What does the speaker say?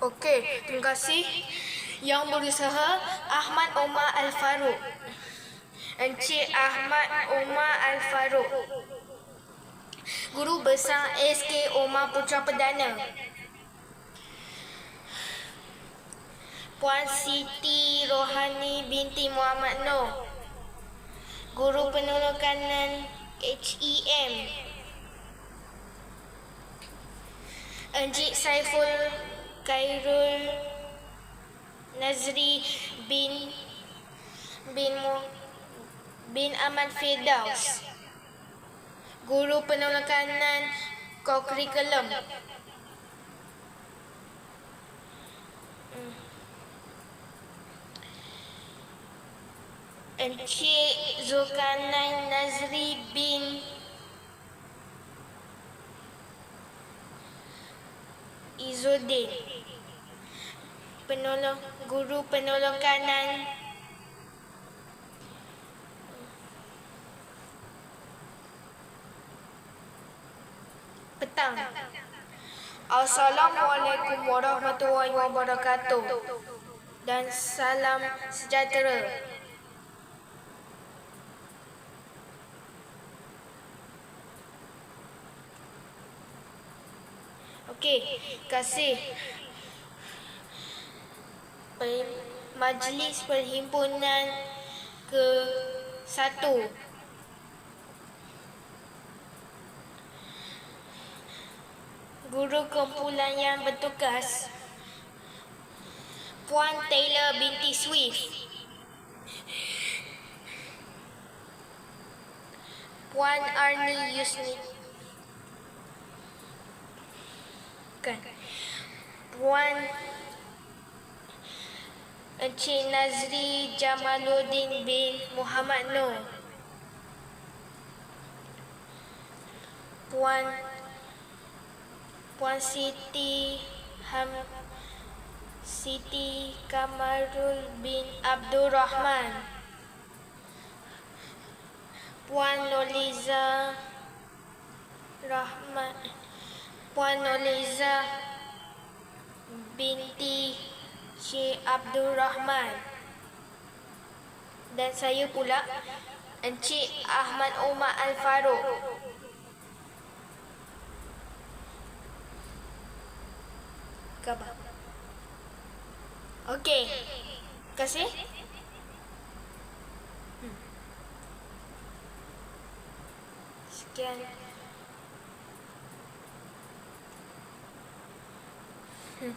Okey, terima kasih. Yang berusaha Ahmad Omar Al-Faruq. Encik Ahmad Omar Al-Faruq. Guru Besar SK Omar Putra Perdana. Puan Siti Rohani binti Muhammad Noh. Guru Penolong Kanan HEM. Encik Saiful Khairul Nazri bin bin Mu, bin Ahmad Firdaus. Guru Penolong Kanan Kokurikulum. Hmm. Encik Zulkarnain Nazri bin Izzuddin. Penolong Guru Penolong Kanan. Petang. Assalamualaikum warahmatullahi wabarakatuh. Dan salam sejahtera Okey, kasih. Majlis Perhimpunan ke satu. Guru kumpulan yang bertugas Puan Taylor binti Swift Puan Arni Yusni kan Puan Encik Nazri Jamaluddin bin Muhammad Nur Puan Puan Siti Ham Siti Kamarul bin Abdul Rahman. Puan Noliza Rahman Puan Noliza binti Syekh Abdul Rahman. Dan saya pula Encik Ahmad Omar Al-Faruq Khabar? Okey. Terima kasih. Hmm. Sekian Yeah.